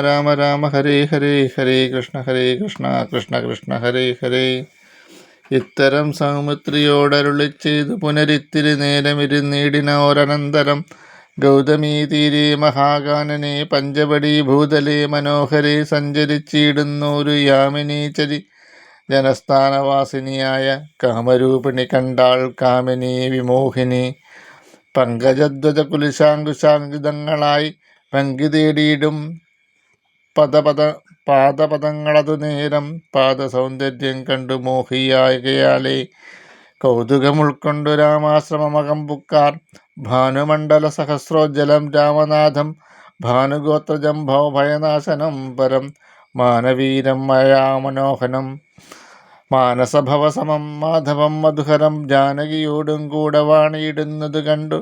രാമ രാമ ഹരേ ഹരേ ഹരേ കൃഷ്ണ ഹരേ കൃഷ്ണ കൃഷ്ണ കൃഷ്ണ ഹരേ ഹരേ ഇത്തരം സൗമിത്രിയോടരുളി ചെയ്തു പുനരിത്തിരി നേരമിരുന്നീടിനോരനന്തരം ഗൗതമീ തീരെ മഹാഗാനനെ പഞ്ചവടി ഭൂതലെ മനോഹരെ സഞ്ചരിച്ചിടുന്നൊരു യാമിനീചരി ജനസ്ഥാനവാസിനിയായ കാമരൂപിണി കണ്ടാൾ കാമിനി വിമോഹിനി പങ്കജധ്വജ കുലിശാങ്കുശാങ്കിതങ്ങളായി പങ്കി തേടിയിടും പദപദ പാദപദങ്ങളതു നേരം പാദസൗന്ദര്യം കണ്ടു മോഹിയാകയാലേ കൗതുകം ഉൾക്കൊണ്ടു രാമാശ്രമമകം പുക്കാർ ഭാനുമണ്ഡല സഹസ്രോജ്ജലം രാമനാഥം ഭാനുഗോത്രജം ഭവഭയനാശനം പരം മാനവീരം മയാമനോഹനം. മാനസഭവസമം മാധവം മധുഹരം ജാനകിയോടും കൂടെ വാണിയിടുന്നത് കണ്ടു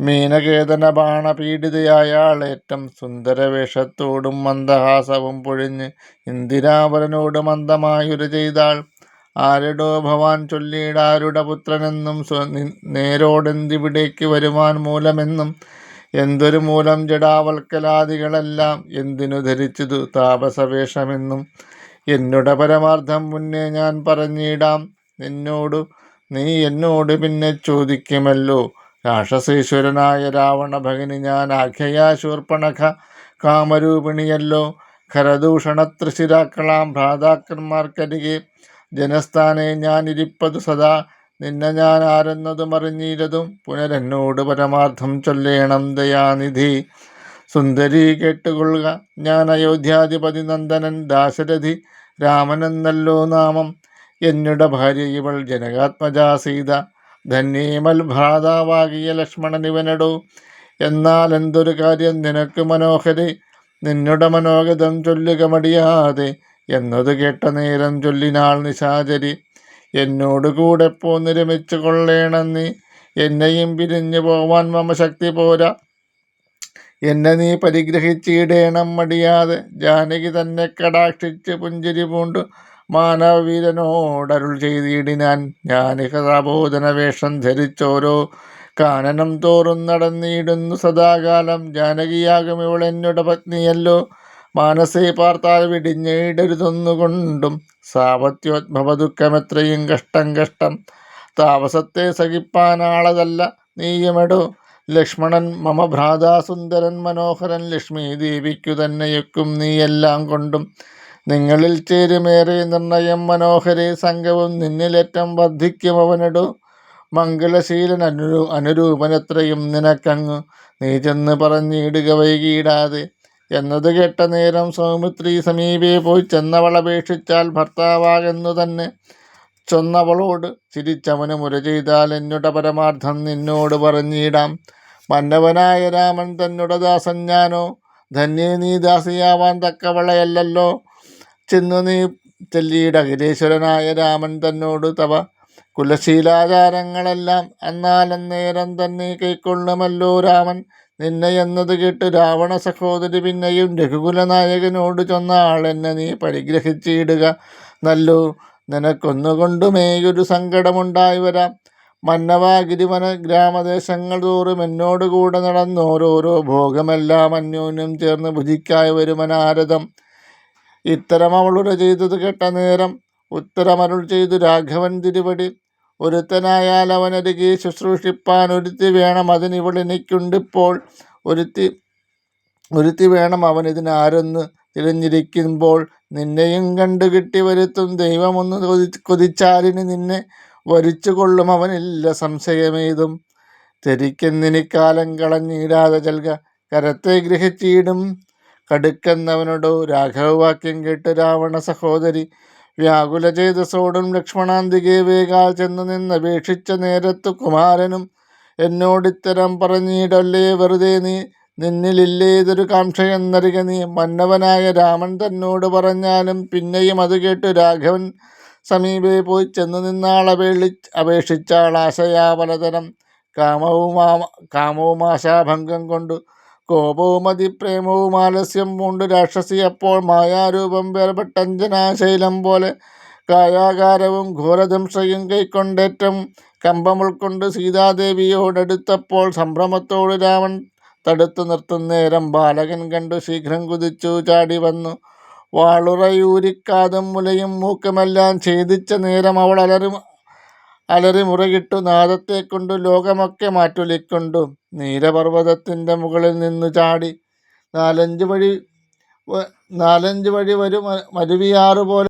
മീനകേതന ബാണപീഡിതയായാളേറ്റം സുന്ദരവേഷത്തോടും മന്ദഹാസവും പൊഴിഞ്ഞ് ഇന്ദിരാവരനോട് മന്ദമായുര ചെയ്താൾ. ആരുടോ ഭവാൻ ചൊല്ലിയിടാരുടെ പുത്രനെന്നും നേരോടെന്തിവിടേക്ക് വരുവാൻ മൂലമെന്നും എന്തൊരു മൂലം ജഡാവൽക്കലാദികളെല്ലാം എന്തിനു ധരിച്ചതു താപസവേഷമെന്നും. എന്നുടെ പരമാർത്ഥം മുന്നേ ഞാൻ പറഞ്ഞിടാം. നിന്നോടു നീ എന്നോട് പിന്നെ ചോദിക്കുമല്ലോ. രാക്ഷസേശ്വരനായ രാവണ ഭഗിനി ഞാൻ ആഖ്യയാ ശൂർപ്പണഖ കാമരൂപിണിയല്ലോ. ഖരദൂഷണത്രിശിരാക്കളാം ഭ്രാതാക്കന്മാർക്കരികെ ജനസ്ഥാനെ ഞാനിരിപ്പതു സദാ. നിന്നെ ഞാൻ ആരെന്നതും അറിഞ്ഞീരതും പുനരെന്നോട് പരമാർത്ഥം ചൊല്ലേണം ദയാനിധി. സുന്ദരി കേട്ടുകൊള്ളുക ഞാൻ അയോധ്യാധിപതി നന്ദനൻ ദാശരഥി രാമനെന്നല്ലോ നാമം. എന്നുടെ ഭാര്യ ഇവൾ ജനകാത്മജാ സീത ധന്യേമൽ ഭ്രാതാവാകിയ ലക്ഷ്മണനിവനടോ എന്നാൽ എന്തൊരു കാര്യം നിനക്ക് മനോഹരി? നിന്നുടെ മനോഗതം ചൊല്ലുക മടിയാതെ. എന്നത് കേട്ട നേരം ചൊല്ലിനാൾ നിശാചരി. എന്നോട് കൂടെ പോന്ന് രമിച്ചു കൊള്ളേണെന്നി എന്നെയും പിരിഞ്ഞു പോവാൻ മമ ശക്തി പോരാ. എന്നെ നീ പരിഗ്രഹിച്ചിടേണം മടിയാതെ. ജാനകി തന്നെ കടാക്ഷിച്ച് പുഞ്ചിരി പൂണ്ടു. മാനവീരനോടരുൾ ചെയ്തിടിനാൻ ഞാൻ പ്രബോധന വേഷം ധരിച്ചോരോ കാനനം തോറും നടന്നിടുന്നു സദാകാലം. ജാനകിയാകും ഇവൾ എന്നുടെ പത്നിയല്ലോ. മാനസേ പാർത്താൽ വിടിഞ്ഞിടരുതൊന്നുകൊണ്ടും ദുഃഖമെത്രയും കഷ്ടം കഷ്ടം. താമസത്തെ സഹിപ്പാനാളതല്ല നീയുമെടോ. ലക്ഷ്മണൻ മമ ഭ്രാതാസുന്ദരൻ മനോഹരൻ ലക്ഷ്മി ദേവിക്കു തന്നെയൊക്കും നീയെല്ലാം കൊണ്ടും നിങ്ങളിൽ ചേരുമേറെ നിർണയം മനോഹരെ സംഘവും നിന്നിലേറ്റം വർദ്ധിക്കും അവനടു. മംഗളശീലൻ അനുരൂ അനുരൂപനത്രയും നിനക്കങ്ങ് നീ ചെന്ന് പറഞ്ഞിടുക വൈകിയിടാതെ. എന്നത് കേട്ട നേരം സൗമിത്രി സമീപേ പോയി ചെന്നവളപേക്ഷിച്ചാൽ ഭർത്താവാകെന്നു തന്നെ ചൊന്നവളോട് ചിരിച്ചവന് മുര ചെയ്താൽ എന്നുട പരമാർത്ഥം നിന്നോട് പറഞ്ഞിടാം. മന്നവനായ രാമൻ തന്നുടെ ദാസൻ ഞാനോ? ധന്യേ നീ ദാസിയാവാൻ തക്കവളയല്ലല്ലോ. ചെന്നു നീ ചെല്ലിയിട അഖിലേശ്വരനായ രാമൻ തന്നോട് തവ. കുലശീലാചാരങ്ങളെല്ലാം അന്നാലന്നേരം തന്നെ കൈക്കൊള്ളുമല്ലോ രാമൻ. നിന്നെ എന്നത് കേട്ട് രാവണ സഹോദരി പിന്നെയും രഘുകുലനായകനോട് ചൊന്ന ആളെന്നെ നീ പരിഗ്രഹിച്ചിടുക. നല്ലോ നിനക്കൊന്നുകൊണ്ടുമേയൊരു സങ്കടമുണ്ടായി വരാം. മന്നവാഗിരിവന ഗ്രാമദേശങ്ങൾ തോറും എന്നോടുകൂടെ നടന്നോരോരോ ഭോഗമെല്ലാം അന്യോന്യം ചേർന്ന് ഭുജിക്കായി വരുമനാരദം. ഇത്തരം അവളുടെ ചെയ്തത് കേട്ട നേരം ഉത്തരമരുൾ ചെയ്തു രാഘവൻ തിരുവടി. ഒരുത്തനായാൽ അവനരികെ ശുശ്രൂഷിപ്പാൻ ഒരുത്തി വേണം അതിനിവളെനിക്കുണ്ടിപ്പോൾ ഒരുത്തി ഒരുത്തി വേണം അവൻ ഇതിനാരെന്ന് തിരഞ്ഞിരിക്കുമ്പോൾ. നിന്നെയും കണ്ടു കിട്ടി വരുത്തും ദൈവമൊന്ന് കൊതി കൊതിച്ചാലിന് നിന്നെ വരിച്ചു കൊള്ളും അവനില്ല സംശയമേതും. തെരിക്കെന്നിനിക്കാലം കളഞ്ഞിടാതെ ചൽക കരത്തെ ഗ്രഹിച്ചിടും. കടുക്കെന്നവനോടോ രാഘവവാക്യം കേട്ട് രാവണ സഹോദരി വ്യാകുല ചേതസോടും ലക്ഷ്മണാന്തികെ വേഗാൽ ചെന്നു നിന്നപേക്ഷിച്ച നേരത്തു കുമാരനും എന്നോടിത്തരം പറഞ്ഞിടല്ലേ വെറുതെ നീ? നിന്നിലില്ലേതൊരു കാംക്ഷയെന്നറിക നീ? മന്നവനായ രാമൻ തന്നോട് പറഞ്ഞാലും പിന്നെയും അത് കേട്ട് രാഘവൻ സമീപേ പോയി ചെന്നു നിന്നാളപേളി അപേക്ഷിച്ചാൾ ആശയാ പലതരം കാമവുമാ കാമവുമാശാഭംഗം കൊണ്ടു കോപവും അതിപ്രേമവും ആലസ്യം പൂണ്ട് രാക്ഷസി അപ്പോൾ മായാരൂപം വേർപെട്ടഞ്ജനാശൈലം പോലെ കായാകാരവും ഘോരദംശയും കൈക്കൊണ്ടേറ്റം കമ്പമുൾക്കൊണ്ട് സീതാദേവിയോടടുത്തപ്പോൾ സംഭ്രമത്തോട് രാമൻ തടുത്തു നിർത്തുന്നേരം ബാലകൻ കണ്ടു ശീഘ്രം കുതിച്ചു ചാടി വന്നു. വാളുറയൂരിക്കാതും മുലയും മൂക്കുമെല്ലാം ഛേദിച്ച നേരം അവൾ അലറി അലറി മുറകിട്ടു നാദത്തെക്കൊണ്ടു ലോകമൊക്കെ മാറ്റൊലിക്കൊണ്ടു നീലപർവതത്തിന്റെ മുകളിൽ നിന്നു ചാടി നാലഞ്ച് വഴി നാലഞ്ച് വഴി വരും മരുവിയാറുപോലെ